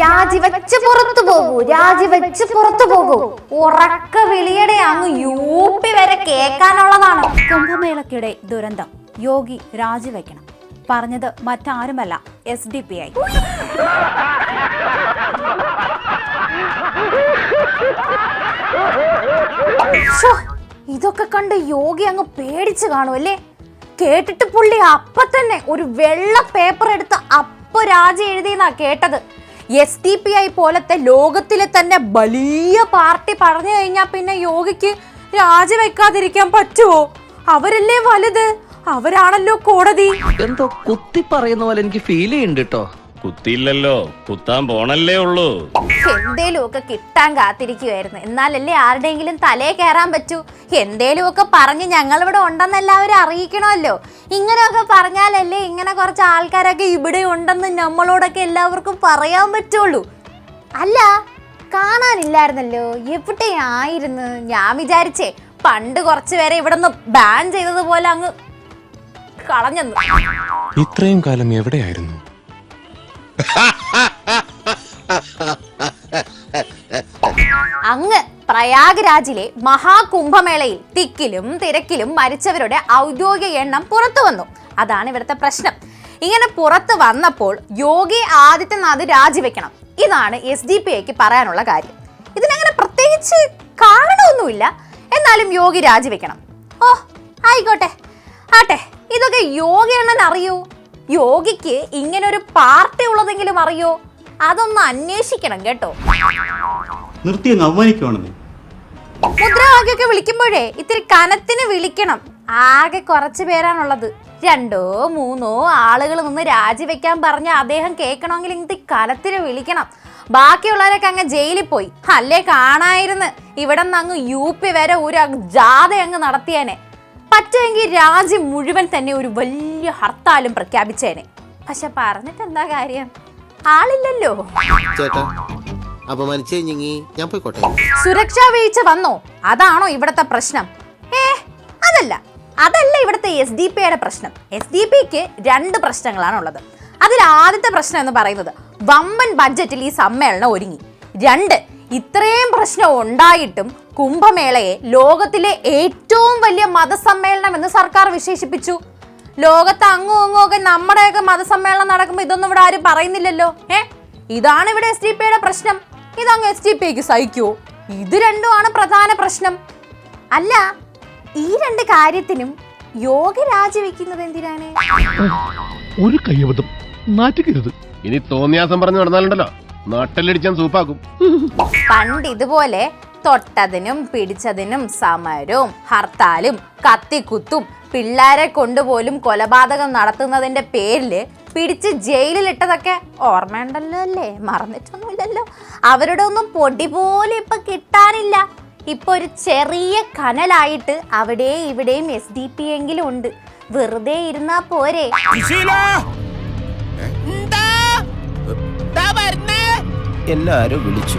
രാജിവെച്ച് പുറത്തു പോകൂ രാജിവെച്ച് പുറത്തു പോകൂ. ഉറക്ക വിളിയുടെ അങ്ങ് യു പി വരെ കേൾക്കാനുള്ളതാണ്. കുംഭമേളക്കിടെ ദുരന്തം. യോഗി രാജിവെക്കണം. പറഞ്ഞത് മറ്റാരുമല്ല എസ് ഡി പി ഐ ഇതൊക്കെ കണ്ട് യോഗി അങ്ങ് പേടിച്ചു കാണുമല്ലേ കേട്ടിട്ട് പുള്ളി അപ്പൊ തന്നെ ഒരു വെള്ള പേപ്പർ എടുത്ത് അപ്പൊ രാജി എഴുതിയെന്നാ കേട്ടത്. എസ് ഡി പി ഐ പോലത്തെ ലോകത്തിലെ തന്നെ വലിയ പാർട്ടി പറഞ്ഞു കഴിഞ്ഞാൽ പിന്നെ യോഗിക്ക് രാജിവെക്കാതിരിക്കാൻ പറ്റുമോ അവരല്ലേ വലുത്? അവരാണല്ലോ കോടതി. എന്തോ കുത്തി പറയുന്ന പോലെ എനിക്ക് ഫീൽ ചെയ്യുന്നുണ്ട് കേട്ടോ കുത്തിയില്ലല്ലോ. കുത്താൻ പോണല്ലേ ഉള്ളൂ. എന്തേലും ഒക്കെ കിട്ടാൻ കാത്തിരിക്കുവായിരുന്നു. എന്നാലല്ലേ ആരുടെയെങ്കിലും തലേ കയറാൻ പറ്റൂ? എന്തേലും ഒക്കെ പറഞ്ഞ് ഞങ്ങളിവിടെ ഉണ്ടെന്ന് എല്ലാവരും അറിയിക്കണമല്ലോ. ഇങ്ങനെയൊക്കെ പറഞ്ഞാലല്ലേ ഇങ്ങനെ കുറച്ച് ആൾക്കാരൊക്കെ ഇവിടെ ഉണ്ടെന്ന് നമ്മളോടൊക്കെ എല്ലാവർക്കും പറയാൻ പറ്റുള്ളൂ. അല്ല കാണാനില്ലായിരുന്നല്ലോ? എവിടെയായിരുന്നു? ഞാൻ വിചാരിച്ചേ പണ്ട് കുറച്ച് പേരെ ഇവിടെ നിന്ന് ബാൻ ചെയ്തതുപോലെ അങ്ങ് കളഞ്ഞെന്ന്. ഇത്രയും കാലം എവിടെയായിരുന്നു? പ്രയാഗ്രാജിലെ മഹാകുംഭമേളയിൽ തിക്കിലും തിരക്കിലും മരിച്ചവരുടെ ഔദ്യോഗിക എണ്ണം പുറത്തു വന്നു. അതാണ് ഇവിടുത്തെ പ്രശ്നം. ഇങ്ങനെ പുറത്തു വന്നപ്പോൾ യോഗി ആദിത്യനാഥ് രാജിവെക്കണം. ഇതാണ് എസ് ഡി പി ഐക്ക് പറയാനുള്ള കാര്യം. ഇതിനങ്ങനെ പ്രത്യേകിച്ച് കാരണമൊന്നുമില്ല. എന്നാലും യോഗി രാജിവെക്കണം. ഓ ആയിക്കോട്ടെ. ആട്ടെ ഇതൊക്കെ യോഗി എണ്ണൻ അറിയൂ? യോഗിക്ക് ഇങ്ങനെ ഒരു പാർട്ടി ഉള്ളതെങ്കിലും അറിയോ? അതൊന്ന് അന്വേഷിക്കണം കേട്ടോ. നിർത്തി അവമാനിക്കുവാണെന്നേ. മുദ്രാവാക്യമൊക്കെ വിളിക്കുമ്പോഴേ ഇത്തിരി കനത്തിന് വിളിക്കണം. ആകെ കുറച്ച് പേരാണുള്ളത്. രണ്ടോ മൂന്നോ ആളുകൾ നിന്ന് രാജിവെക്കാൻ പറഞ്ഞ അദ്ദേഹം കേൾക്കണമെങ്കിൽ ഇങ്ങനത്തെ കനത്തിന് വിളിക്കണം. ബാക്കിയുള്ളവരൊക്കെ അങ്ങ് ജയിലിൽ പോയി. അല്ലേ കാണായിരുന്നു. ഇവിടെ നിന്ന് അങ്ങ് യു പി വരെ ഒരു ജാഥ അങ്ങ് നടത്തിയേനെ. പറ്റുമെങ്കിൽ രാജ്യം മുഴുവൻ തന്നെ ഒരു വലിയ ഹർത്താലും പ്രഖ്യാപിച്ചേനെ. പക്ഷെ പറഞ്ഞിട്ട് എന്താ കാര്യം? ആളില്ലല്ലോ. അപമാനിച്ചു കഴിഞ്ഞെങ്കിൽ ഞാൻ പോയിക്കോട്ടെ. സുരക്ഷാ വീഴ്ച വന്നോ? അതാണോ ഇവിടത്തെ പ്രശ്നം? ഏ അതല്ല. അതല്ല ഇവിടുത്തെ എസ് ഡി പിയുടെ പ്രശ്നം. എസ് ഡി പിക്ക് രണ്ട് പ്രശ്നങ്ങളാണുള്ളത്. അതിൽ ആദ്യത്തെ പ്രശ്നം എന്ന് പറയുന്നത് വമ്പൻ ബഡ്ജറ്റിൽ ഈ സമ്മേളനം ഒരുങ്ങി. രണ്ട് ഇത്രയും പ്രശ്നം ഉണ്ടായിട്ടും കുംഭമേളയെ ലോകത്തിലെ ഏറ്റവും വലിയ മതസമ്മേളനം എന്ന് സർക്കാർ വിശേഷിപ്പിച്ചു. ലോകത്ത് അങ്ങും ഇങ്ങും ഒക്കെ നമ്മുടെയൊക്കെ മതസമ്മേളനം നടക്കുമ്പോൾ ഇതൊന്നും ഇവിടെ ആരും പറയുന്നില്ലല്ലോ. ഏ ഇതാണ് ഇവിടെ എസ് ഡി പിയുടെ പ്രശ്നം. ഇതങ്ങ് എസ് ഡി പിക്ക് സഹിക്കുവോ? ഇത് രണ്ടുമാണ് പ്രധാന പ്രശ്നം. അല്ല ഈ രണ്ട് കാര്യത്തിനും യോഗ രാജിവെക്കുന്നത് എന്തിനാണ്? ഒരു കയ്യബദ്ധം. നാറ്റുകരുത് ഇനി തോന്നിയാസം പറഞ്ഞു നടന്നാലുണ്ടല്ലോ. നാട്ടിലടിച്ചാൻ സൂപ്പാക്കും. പണ്ട് ഇതുപോലെ തൊട്ടതിനും പിടിച്ചതിനും സമരവും ഹർത്താലും കത്തിക്കുത്തും പിള്ളേരെ കൊണ്ടുപോലും കൊലപാതകം നടത്തുന്നതിന്റെ പേരിൽ പിടിച്ച് ജയിലിലിട്ടതൊക്കെ ഓർമ്മയുണ്ടല്ലോ അല്ലേ മറന്നിട്ടൊന്നുമില്ലല്ലോ. അവരുടെ ഒന്നും പൊടി പോലും ഇപ്പൊ കിട്ടാനില്ല. ഇപ്പൊ ഒരു ചെറിയ കനലായിട്ട് അവിടെ ഇവിടെയും എസ് ഡി പി എങ്കിലും ഉണ്ട്. വെറുതെ ഇരുന്നാ പോരെ. എല്ലാരും വിളിച്ചു.